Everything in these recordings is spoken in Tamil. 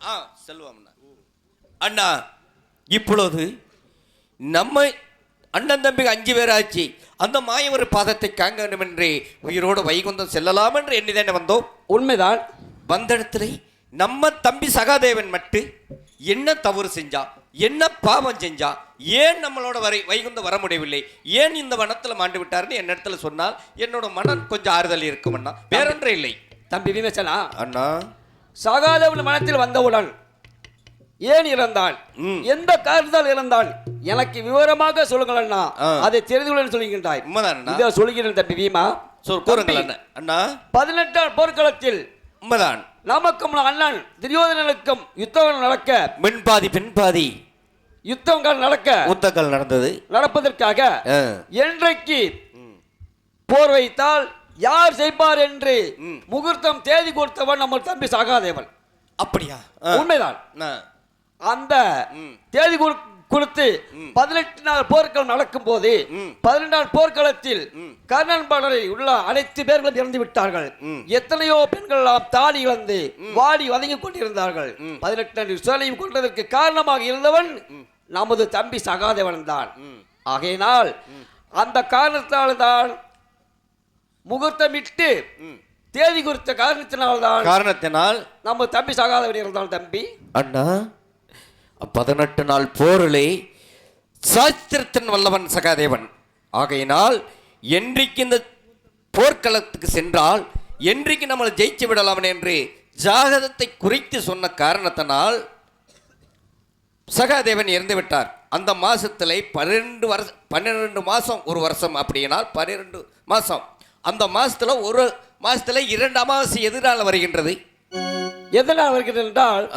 ஆ செல்வம் அண்ணா. இப்பொழுது நம்ம அண்ணன் தம்பி அஞ்சு பேர் ஆச்சு. அந்த மாயவர் பாதத்தை காங்க வேண்டும் என்று உயிரோடு வைகுந்தம் செல்லலாம் என்று எண்ணிதானே வந்தோம்? உண்மைதான். வந்த இடத்துல நம்ம தம்பி சகாதேவன் மட்டும் என்ன தவறு செஞ்சா என்ன பாவம் செஞ்சா ஏன் நம்மளோட வரை வைகுந்தம் வர முடியவில்லை? ஏன் இந்த வனத்துல மாண்டு விட்டாருன்னு என் இடத்துல சொன்னால் என்னோட மனம் கொஞ்சம் ஆறுதல் இருக்கும் அண்ணா வேறொன்றே இல்லை. தம்பி விமர்சனா? அண்ணா சகாதேவன் மனத்தில் வந்தவுடன் ஏன் இறந்தான் ம். எந்த காரணத்தால் இறந்தான் எனக்கு விவரமாக சொல்லுங்கள் அண்ணா. அதை தெரிந்துள்ளேன் சொல்லுகின்றாய் உண்மைதான் அண்ணா. இதை சொல்லுகிறேன் தம்பி சொல் கூறுங்கள் அண்ணா. பதினெட்டாம் போர்க்களத்தில் உண்மைதான். நமக்கும் அண்ணன் துரியோதனனுக்கும் யுத்தம் நடக்க மின்பாதி பெண்பாதி யுத்தங்கள் நடக்க ஊத்தங்கள் நடந்தது. நடப்பதற்காக. என்றைக்கு போர் வைத்தால் யார் செய்வார் என்று. முகூர்த்தம் தேதி கொடுத்தவன் நம்ம தம்பி சகாதேவன் அப்படியா. உண்மைதான். அந்த. தேதி கொடு- கொடுத்து பதினெட்டு நாள் போர்கள் நடக்கும் போது. பதினெட்டு நாள் போர்க்களத்தில். கர்ணன் படரை உள்ள அனைத்து பேர்களும் இறந்து விட்டார்கள். எத்தனையோ பெண்கள் எல்லாம் தாலி இழந்து வாடி வதங்கிக் கொண்டிருந்தார்கள். பதினெட்டு நாள் சுவலையும் கொண்டதற்கு காரணமாக இருந்தவன் நமது தம்பி சகாதேவன் தான். ஆகையினால் அந்த காரணத்தால் தான் முகூர்த்தமிட்டு. தேதி குறித்த காரணத்தினால்தான் காரணத்தினால் நம்ம தம்பி சகாதேவன் இருந்தான் தம்பி. அண்ணா பதினெட்டு நாள் போரிலே சாஸ்திரத்தின் வல்லவன் சகாதேவன். ஆகையினால் என்றைக்கு இந்த போர்க்களத்துக்கு சென்றால் என்றைக்கு நம்மளை ஜெயிச்சு விடலாம் என்று ஜாதகத்தை குறித்து சொன்ன காரணத்தினால் சகாதேவன் இறந்து விட்டார். அந்த மாசத்துல பன்னிரெண்டு வருஷம் பன்னிரெண்டு மாசம் ஒரு வருஷம் அப்படினால் பன்னிரெண்டு மாசம். அந்த மாசத்துல ஒரு மாசத்துல இரண்டு அமாவாசை எதிரால வருகின்றது. எதனால் வருகிறது என்றால்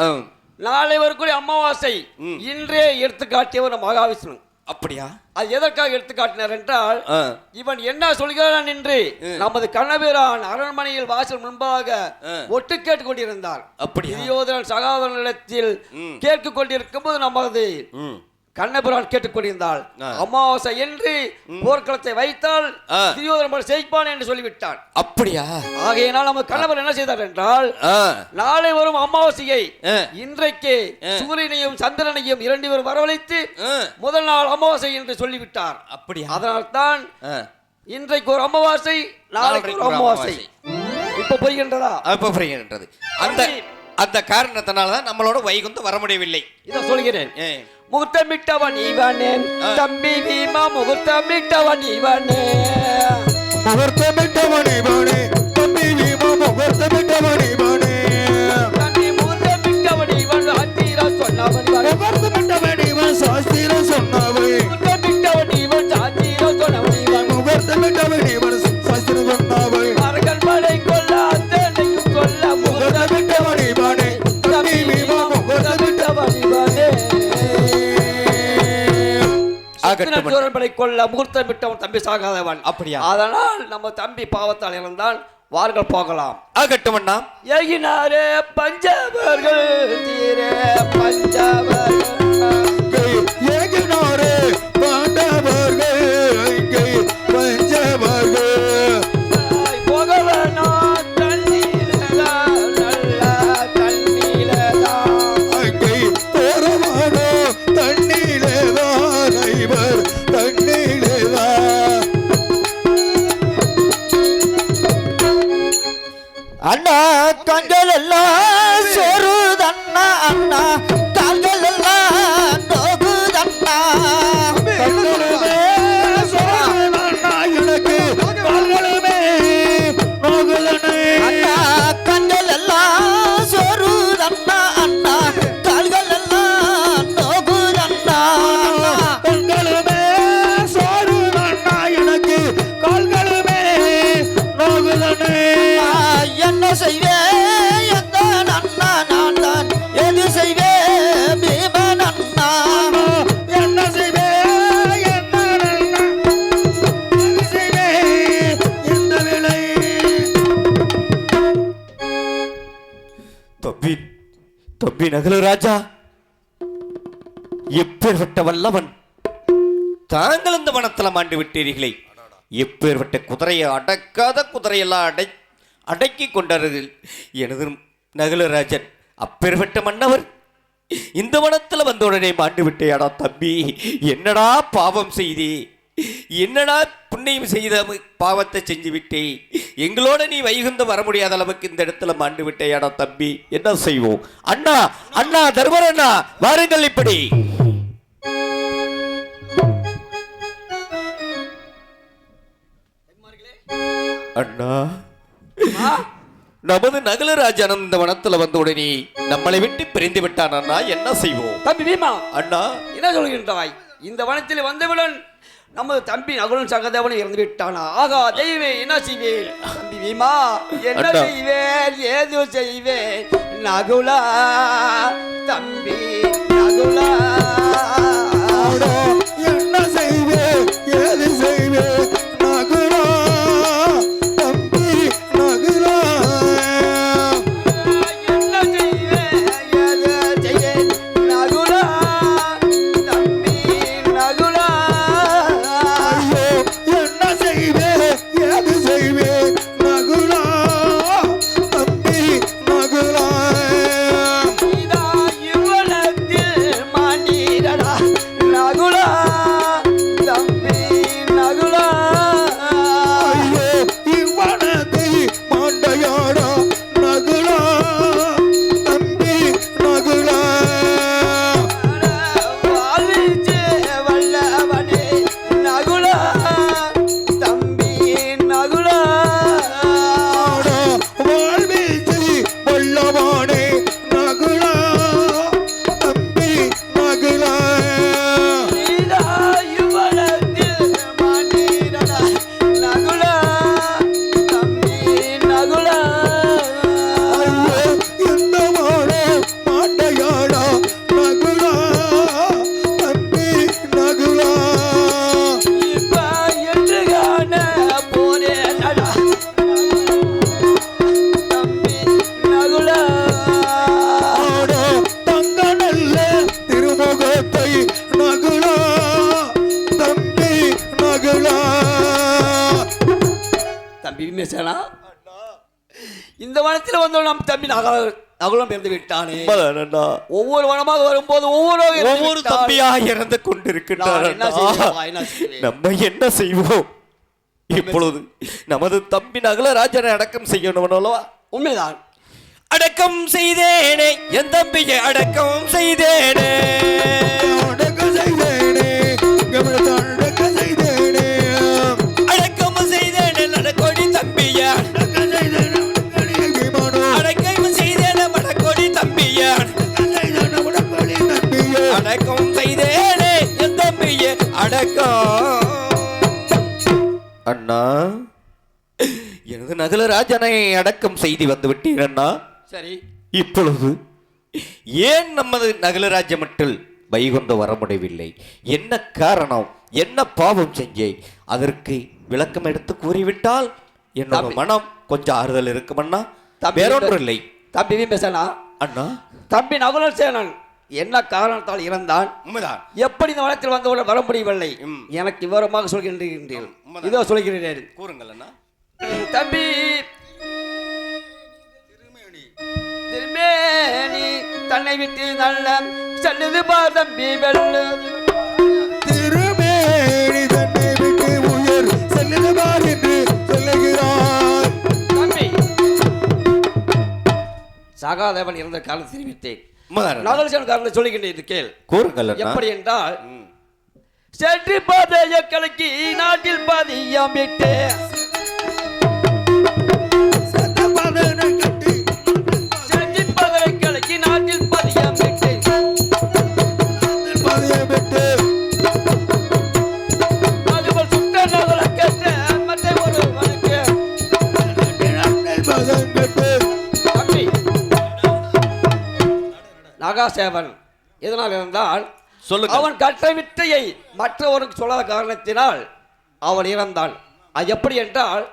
நாளை வரக்கூடிய அமாவாசை. இன்றே எடுத்து காட்டியவர் நம்ம மகாவிஷ்ணு. அப்படியா? அது எதற்காக எடுத்து காட்டினார் என்றால் இவன் என்ன சொல்கிறான் என்று நமது கண்ணபிரான் அரண்மனையில் வாசல் முன்பாக. ஒட்டு கேட்டுக் கொண்டிருந்தார். அப்படியா? துரியோதனன் சகாதனிடத்தில் ம். கேட்டுக் கொண்டிருக்கும் போது நமது கண்ணபிரான் கேட்டுக்கொண்டிருந்தாள் ஆ. அமாவாசை என்று போர்க்களத்தை வைத்தால். துரியோதனன் செய்ப்பான் என்று சொல்லிவிட்டான். அப்படியா? ஆகையினால் நமது கண்ணபிரான் என்ன செய்தார் என்றால் நாளை வரும் அமாவாசையை இன்றைக்கு. சூரியனையும் சந்திரனையும் இரண்டு பேரும் வரவழைத்து முதல் நாள் அமாவாசை என்று சொல்லிவிட்டார். அப்படியா? அதனால் தான் இன்றைக்கு ஒரு அமாவாசை நாளைக்கு ஒரு அமாவாசை. இப்ப போய்கின்றதா அப்ப புரிகின்றது. அந்த அந்த காரணத்தினால தான் நம்மளோட வைகுந்தம் வர முடியவில்லை. இதை சொல்கிறேன் முகூர்த்தமிட்டவன் இவனே. தம்பி பீமா முகூர்த்தமிட்டவன் இவனே. முகூர்த்தமிட்டவனே பானே தம்பி வீமா முகூர்த்தமிட்டவனே பானே தம்பி முகூர்த்தமிட்டவன் இவன் அத்தீரா சொன்னவன் இவன். முகூர்த்தமிட்டவனே இவன் சாஸ்திரம் சொன்னவை முகூர்த்தமிட்டவன் இவன் சாத்தீரா சொன்னவன் இவன். முகூர்த்தமிட்டவனே இவன் ஆகட்டும் சூரன்படை கொல்ல முகூர்த்தமிட்டவன் தம்பி சாகாதவன். அப்படியா? அதனால் நம்ம தம்பி பாவத்தால் இறந்தான் வார்கள் போகலாம். ஆகட்டும் அண்ணா ஏகினாரே பஞ்சவர்கள் தீரே பஞ்சவர்கள். ஏகினாரே தம்பி தம்பி நகல ராஜா. எப்பேற்பட்ட வல்லவன். தாங்கள் இந்த வனத்தில் மாண்டு விட்டீர்களே. எப்பேற்பட்ட குதிரையை அடக்காத குதிரையெல்லாம் அடை அடக்கி கொண்டார்கள் எனது நகலராஜன் அப்பேற்பட்ட மன்னவர் இந்த வனத்தில் வந்த உடனே மாண்டு விட்டேடா தம்பி. என்னடா பாவம் செய்தே. என்னடா புண்ணியம் செய்த பாவத்தை செஞ்சு விட்டே? எங்களோட நீ வைகுந்த வர முடியாத அளவுக்கு இந்த இடத்துல மாண்டு விட்டேயாடா தம்பி. என்ன செய்வோம்? அண்ணா அண்ணா தர்மர் அண்ணா வாருங்கள் இப்படி. அண்ணா நமது நகலராஜனம் இந்த வனத்துல வந்த உடனே நம்மளை விட்டு பிரிந்து விட்டான் அண்ணா. என்ன செய்வோம்? தம்பி பீமா அண்ணா. என்ன சொல்கின்றாய் இந்த வனத்தில் வந்தவுடன் நமது தம்பி நகுலன் சகதேவன் இறந்து விட்டானா? ஆகா தெய்வே என்ன செய்வேன்? தம்பி என்ன. செய்வேன்? ஏது செய்வேன். நகுலா தம்பி நகுலா. நகுலம் பிறந்து விட்டானே. ஒவ்வொரு வனமாக வரும்போது ஒவ்வொரு ஒவ்வொரு தம்பியா இறந்து நான் கொண்டிருக்கின்றார் நம்ம என்ன செய்வோம்? இப்பொழுது நமது தம்பி நகலராஜனை அடக்கம் செய்யணும் அல்லவா? உண்மைதான். அடக்கம் செய்தேனே என் தம்பியை அடக்கம் செய்தேனே. அடக்க செய்தேனே கமிழ் அடக்க செய்தேனே அடக்கம் செய்தேனே என் தம்பியை அடக்கம். அண்ணா எனது நகலராஜனை அடக்கம் செய்து வந்து விட்டீர் அண்ணா. சரி. இப்பொழுது ஏன் நமது நகலராஜ மட்டில் வைகுந்த வர முடியவில்லை? என்ன காரணம்? என்ன பாவம் செஞ்சேன்? அதற்கு விளக்கம் எடுத்து கூறிவிட்டால் என்னோட. மனம் கொஞ்சம் ஆறுதல் இருக்கும் அண்ணா தம்பி, வேறொன்றும் இல்லை. தம்பி விமேசனா அண்ணா. தம்பி நகுலன் சேனன் என்ன காரணத்தால் இறந்தான்? உண்மைதான். எப்படி இந்த வனத்தில் வந்தவுடன் வர முடியவில்லை. எனக்கு விவரமாக சொல்கின்றீர்கள். இதோ சொல்கிறேன். கூறுங்கள் அண்ணா. தம்பி. திருமேனி தன்னை விட்டு நல்ல செல்லுது பார் தம்பி வெள்ளது திருமேனி தன்னை விட்டு உயர் என்று சொல்லுகிறார். தம்பி. சகாதேவன் இருந்த காலம் தெரிவித்தேன் சொல்லுகின்றேன் இது கேள். கூறுங்கள் எப்படி என்றால். சென்று பாதைய கலக்கி நாட்டில் பாதியம் விட்டு நாகாசேவன் எதனால் இருந்தால் சொல்லுங்கள். அவன் கற்ற வித்தையை மற்றவருக்கு சொல்லாத காரணத்தினால் அவன் இறந்தான் அது எப்படி என்றால்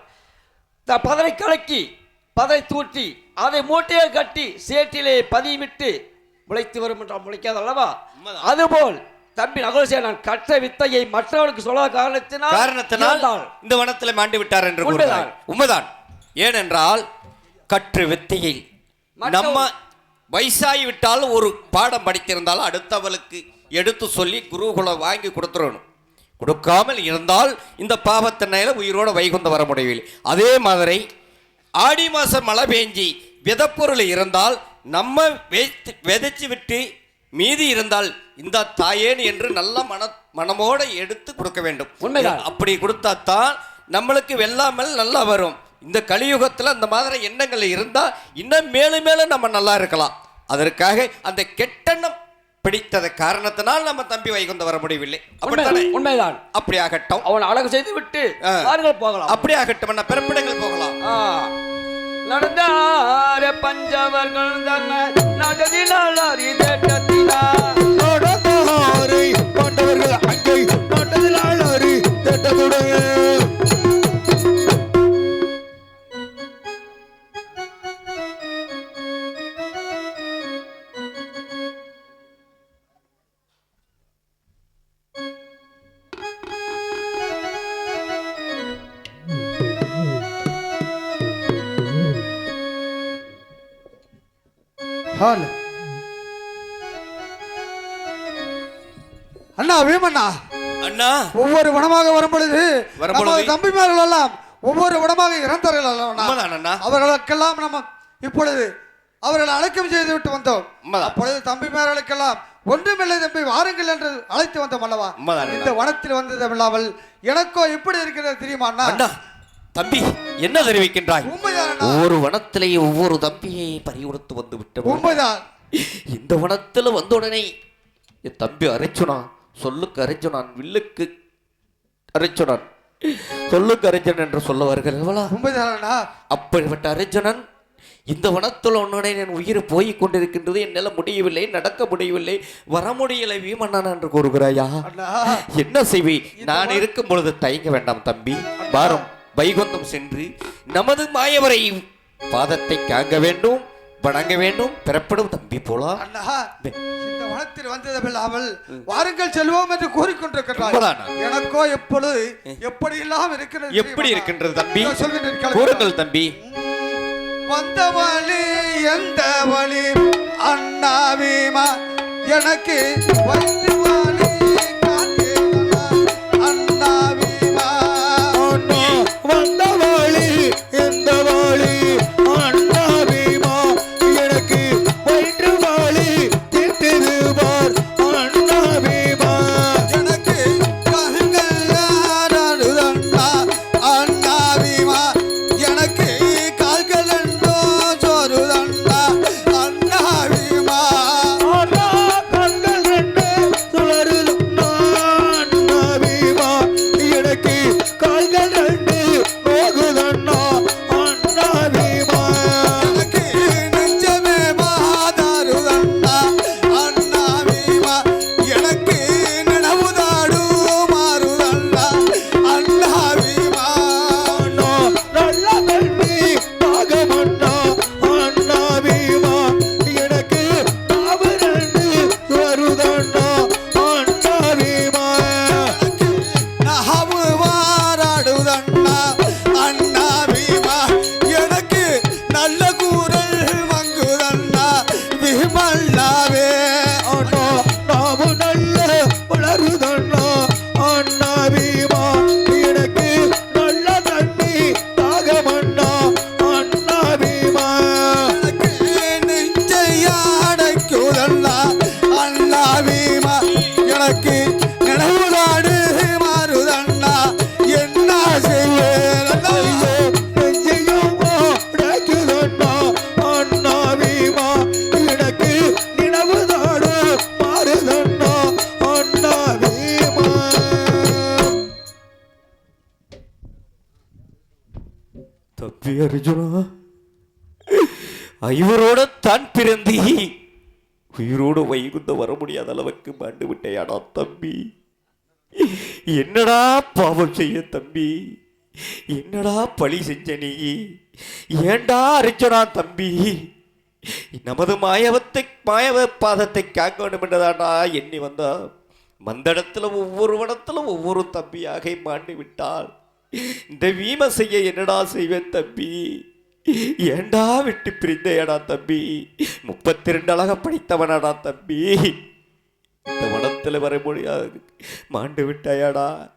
பதரை கலக்கி பதரை தூற்றி அதை மூட்டையை கட்டி சேற்றிலே பதிவிட்டு முளைத்து வரும் என்றால் முளைக்காது அல்லவா. அதுபோல் தம்பி நகலசேனன் கற்ற வித்தையை மற்றவனுக்கு சொல்லாத காரணத்தினால் காரணத்தினால். இந்த வனத்தில் மாண்டு விட்டார் என்று உண்மைதான். உண்மைதான் ஏனென்றால் கற்று வித்தையில் மற்றவர்- நம்ம வயசாகி விட்டால் ஒரு பாடம் படித்திருந்தால் அடுத்தவளுக்கு எடுத்து சொல்லி குருகுலம் வாங்கி கொடுத்துடணும். கொடுக்காமல் இருந்தால் இந்த பாவத்தினால உயிரோட வைகுந்த வர முடியவில்லை. அதே மாதிரி ஆடி மாதம் மழை பெஞ்சி விதப்பொருள் இருந்தால் நம்ம விதைச்சு விட்டு மீதி இருந்தால் இந்த தாயேன் என்று நல்ல மன மனமோட எடுத்து கொடுக்க வேண்டும். உண்மைதான். அப்படி கொடுத்தாத்தான் நம்மளுக்கு வெல்லாமல் நல்லா வரும். இந்த கலியுகத்தில் அந்த மாதிரி எண்ணங்கள் இருந்தால் இன்னும் மேலும் மேலும் நம்ம நல்லா இருக்கலாம். அதற்காக அந்த கெட்டெண்ணம் பிடித்தத காரணத்தினால் நம்ம தம்பி வைகுந்த வர முடியவில்லை. உண்மைதான் அப்படி ஆகட்டும். அவன் அழகு செய்து விட்டு போகலாம். அப்படி ஆகட்டும் அண்ணா. பிறப்பிடங்கள் போகலாம். நடந்தார பஞ்சவர்கள் தன்ன நடதினால் பாண்டவர்கள் அங்கே நாட்டதில் ஆளாரி ஹால். அண்ணா வேமண்ணா. அண்ணா. ஒவ்வொரு வனமாக வரும் பொழுது நமது தம்பிமார்கள் எல்லாம் ஒவ்வொரு வனமாக இறந்தார்கள் அவர்களுக்கெல்லாம் நம்ம இப்பொழுது அவர்களை அழைக்கம் செய்து விட்டு வந்தோம். அப்பொழுது தம்பிமார்களுக்கெல்லாம் ஒன்றுமில்லை தம்பி வாருங்கள் என்று அழைத்து வந்தோம் அல்லவா. இந்த வனத்தில் வந்ததில்லாமல் எனக்கோ எப்படி இருக்கிறது தெரியுமா அண்ணா. தம்பி என்ன தெரிவிக்கின்றாய்? ஒவ்வொரு வனத்திலேயே ஒவ்வொரு தம்பியை பறிகொடுத்து வந்து விட்டோம் இந்த வனத்துல வந்த உடனே என் தம்பி அரைச்சுனான் சொல்லுக்கு அரைச்சுனான் வில்லுக்கு அரைச்சுனான். சொல்லுக்கு அரைச்சன் என்று? உண்மைதான் அண்ணா அப்படிப்பட்ட அர்ஜுனன் இந்த வனத்தில் உன்னுடைய என் உயிர் போய் கொண்டிருக்கின்றது என்னால் முடியவில்லை நடக்க முடியவில்லை வர முடியலை வீமண்ணன் என்று கூறுகிறாயா? என்ன செய்வி? நான் இருக்கும் பொழுது தயங்க வேண்டாம் தம்பி. வாரம். வைகுந்தம் சென்று நமது மாயவரை பாதத்தை காங்க வேண்டும் வணங்க வேண்டும் பிறப்படும் தம்பி அண்ணா இந்த வனத்தில் வந்ததில்லாமல் வாருங்கள் செல்வோம் என்று கூறிக்கொண்டிருக்கிறார். எனக்கோ எப்பொழுது எப்படி எல்லாம் இருக்கிறது எப்படி? இருக்கின்றது தம்பி. கூறுங்கள் தம்பி வந்த வழி எந்த வழி அண்ணாவிமா எனக்கு வந்து அர்ஜுனா ஐவரோட தான் பிறந்தி. உயிரோடு வைகுந்த வர முடியாத அளவுக்கு மாண்டு விட்டேயாடா தம்பி. என்னடா பாவம் செய்ய தம்பி. என்னடா பழி செஞ்ச நீ. ஏண்டா அர்ஜுனா தம்பி. நமது மாயவத்தை மாயவ பாதத்தை காக்க வேண்டும் என்றதாடா எண்ணி வந்தா மந்தடத்துல ஒவ்வொரு வனத்துல ஒவ்வொரு தம்பியாக மாண்டு விட்டாள் இந்த வீம செய்ய என்னடா செய்வேன் தம்பி? ஏண்டா விட்டு பிரிந்தையடா தம்பி? முப்பத்தி ரெண்டு அழக படித்தவனடா தம்பி. இந்த வனத்தில் வர முடியாது. மாண்டு விட்டாயாடா.